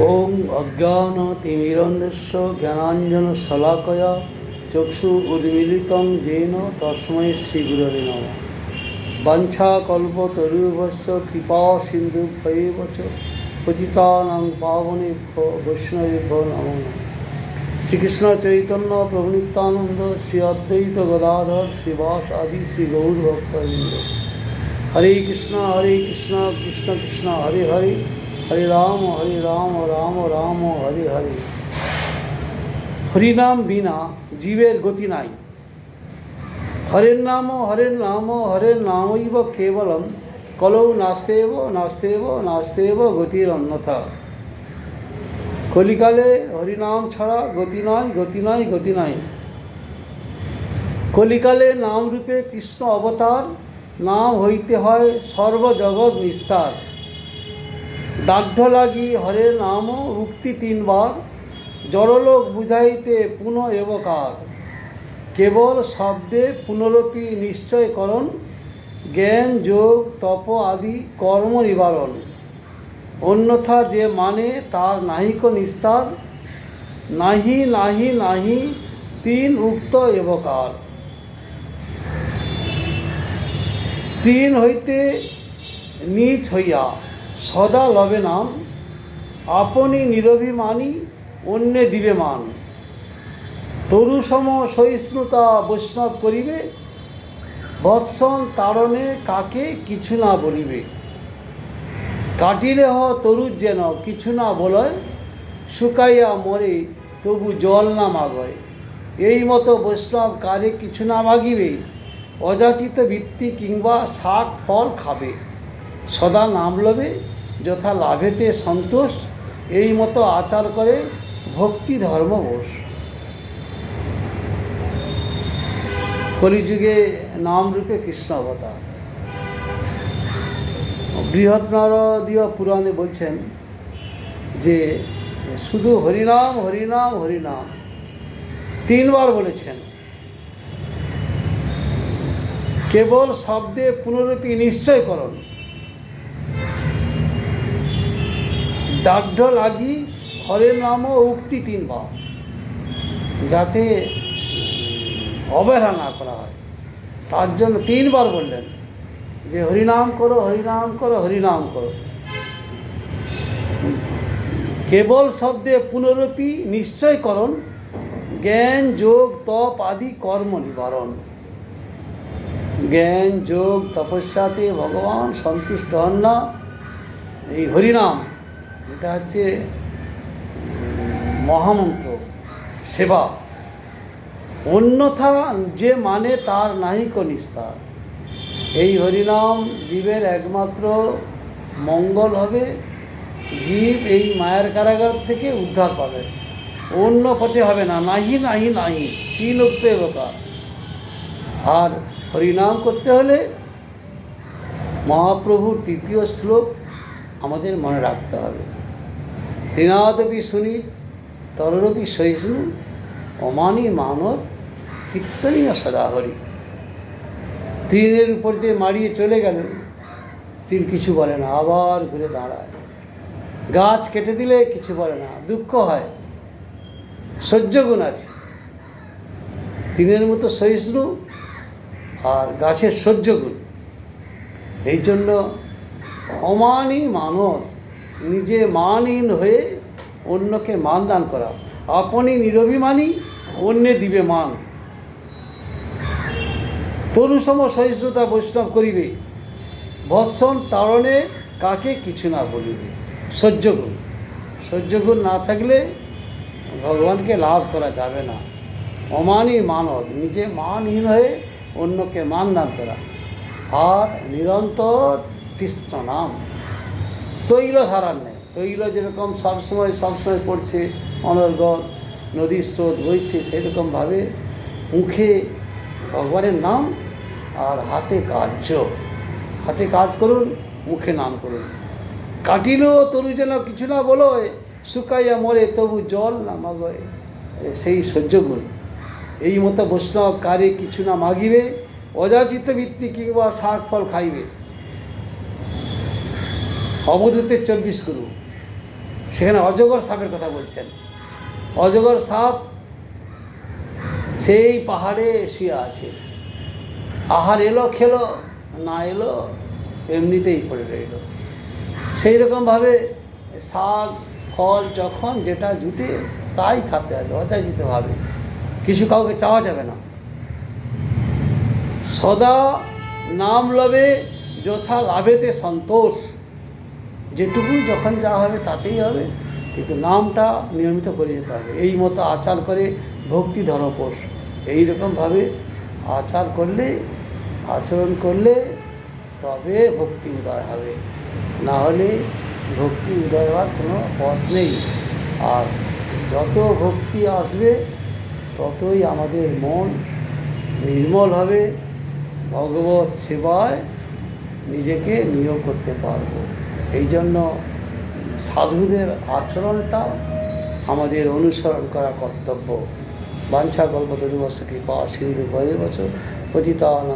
ওম অজ্ঞানতিমিরন্ধস্য জ্ঞানাঞ্জন শলাকয়া চক্ষু উন্মিলিতং যেন তস্মৈ শ্রীগুরবে নম। বাঞ্ছা কল্পতরুভস্য কৃপা সিন্ধু ভৈবচ পতিতানাং পাবনে বৈষ্ণবেভ্যো নমঃ। শ্রীকৃষ্ণ চৈতন্য প্রভু নিত্যানন্দ শ্রী অদ্বৈত গদাধর শ্রীবাস আদি শ্রী গৌর ভক্তবৃন্দ হরে কৃষ্ণ হরে কৃষ্ণ কৃষ্ণ কৃষ্ণ, হরে হরে। হরে রাম, হরি রাম রাম রাম, হরি, হরে। হরিনাম বিনা জীবের গতি নাই। হরের নাম হরের নাম, হরের নামৈব কেবলম। কলৌ নাস্তেব নাস্তেব নাস্তেব গতির অন্যথা। কলিকালে হরিনাম ছাড়া গতি নয় গতি নয় গতি নাই। কলিকালে নাম রূপে কৃষ্ণ অবতার। নাম হইতে হয় সর্বজগৎ নিস্তার। দাঢ্য হরে নাম উক্তি তিনবার, জড়লোক বুঝাইতে পুনঃ এবকার। কেবল শব্দে পুনরপি নিশ্চয়করণ, জ্ঞান, যোগ, তপ আদি কর্ম নিবারণ। অন্যথা যে মানে তার নাহিক নিস্তার, নাহি নাহি নাহি, তিন উক্ত এবকার। তৃণ হইতে নিচ হইয়া সদা লবে নাম, আপনি নিরভিমানী অন্যে দিবে মান। তরুসম সহিষ্ণুতা বৈষ্ণব করিবে বৎসন তারণে কাকে কিছু না বলিবে। কাটিলে হ তরুজ যেন কিছু না বলয়, শুকাইয়া মরে তবু জল না মাগয়। এই মতো বৈষ্ণব কারে কিছু না মাগিবে, অযাচিত বৃত্তি কিংবা শাক ফল খাবে। সদা নাম লবে যথা লাভেতে সন্তোষ, এই মতো আচার করে ভক্তি ধর্ম বোস কলিযুগে নাম রূপে কৃষ্ণ অবতার। বৃহৎ নারদীয় পুরাণে বলছেন যে, শুধু হরিনাম হরিনাম হরিনাম, তিনবার বলেছেন। কেবল শব্দে পুনরূপী নিশ্চয়করণ। দাঢ্য লাগি হরের নাম উক্তি তিনবার যাতে অবহেলা না করা হয়। তার জন্য তিনবার বললেন যে, হরিনাম করো হরিনাম করো হরিনাম করো। কেবল শব্দে পুনরূপী নিশ্চয়করণ, জ্ঞান, যোগ, তপ আদি কর্ম নিবারণ। জ্ঞান, যোগ, তপস্যাতে ভগবান সন্তুষ্ট হন না। এই হরিনাম, এটা হচ্ছে মহামন্ত্র, সেবা। অন্যথা যে মানে তার নাহিক নিস্তার এই হরিনাম জীবের একমাত্র মঙ্গল হবে। জীব এই মায়ের কারাগার থেকে উদ্ধার পাবে। অন্য পথে হবে না। নাহি নাহি নাহি। তিন উক্ত আর হরিনাম করতে হলে মহাপ্রভুর তৃতীয় শ্লোক আমাদের মনে রাখতে হবে। তৃণাদপি শুনিচ তররপি সহিষ্ণু অমানি মানত কীর্তনীয় সদা হরি তৃণের উপর দিয়ে মারিয়ে চলে গেলেন তৃণ কিছু বলে না, আবার ঘুরে দাঁড়ায়। গাছ কেটে দিলে কিছু বলে না, দুঃখ হয় সহ্য গুণ আছে। তৃণের মতো সহিষ্ণু আর গাছের সহ্য গুণ এই জন্য অমানই মানব নিজে মানহীন হয়ে অন্যকে মান দান করা। আপনি নিরভিমানী, অন্যে দিবে মান। তরুসম সহিষ্ণুতা বৈষ্ণব করিবে। ভৎসন তারণে কাকে কিছু না বলিবে। সহ্যগুণ। সহ্যগুণ না থাকলে ভগবানকে লাভ করা যাবে না। অমানই মানব নিজে মানহীন হয়ে অন্যকে মান দান করা। আর নিরন্তর কৃষ্ণ নাম। তৈল ধারার নেই। তৈল যেরকম সবসময় সবসময় পড়ছে, অনর্গল নদীর স্রোত বইছে, সেরকমভাবে মুখে ভগবানের নাম আর হাতে কার্য। হাতে কাজ করুন, মুখে নাম করুন। কাটিলেও তরু যেন কিছু না বলো শুকাইয়া মরে তবু জল না মাগয়। সেই সহ্যগুণ এই মতো বৈষ্ণব কারে কিছু না মাগিবে, অযাচিত বৃত্তি কিংবা শাক ফল খাইবে। অবধূতের চব্বিশ গুরু। সেখানে অজগর সাপের কথা বলছেন। অজগর সাপ সেই পাহাড়ে শুয়ে আছে। আহার এলো, খেলো, না এলো, এমনিতেই পড়ে রইল। সেই রকমভাবে শাক, ফল যখন যেটা জুটে, তাই খাতে হবে, অযাচিতভাবে। কিছু কাউকে চাওয়া যাবে না। সদা নাম লবে, যথা লাভেতে সন্তোষ। যেটুকু যখন যা হবে তাতেই হবে, কিন্তু নামটা নিয়মিত করে যেতে হবে। এই মতো আচার করে ভক্তি ধর্মপোষ এইরকমভাবে আচার করলে, আচরণ করলে তবে ভক্তি উদয় হবে। না হলে ভক্তি উদয় হওয়ার কোনো পথ নেই। আর যত ভক্তি আসবে ততই আমাদের মন নির্মল হবে। ভগবত সেবায় নিজেকে নিয়োগ করতে পারব। এই জন্য সাধুদের আচরণটা আমাদের অনুসরণ করা কর্তব্য। বাঞ্ছা গল্প দুর্বশ কৃপা সিন্ধু বয়ে বছর পতিতানন্দ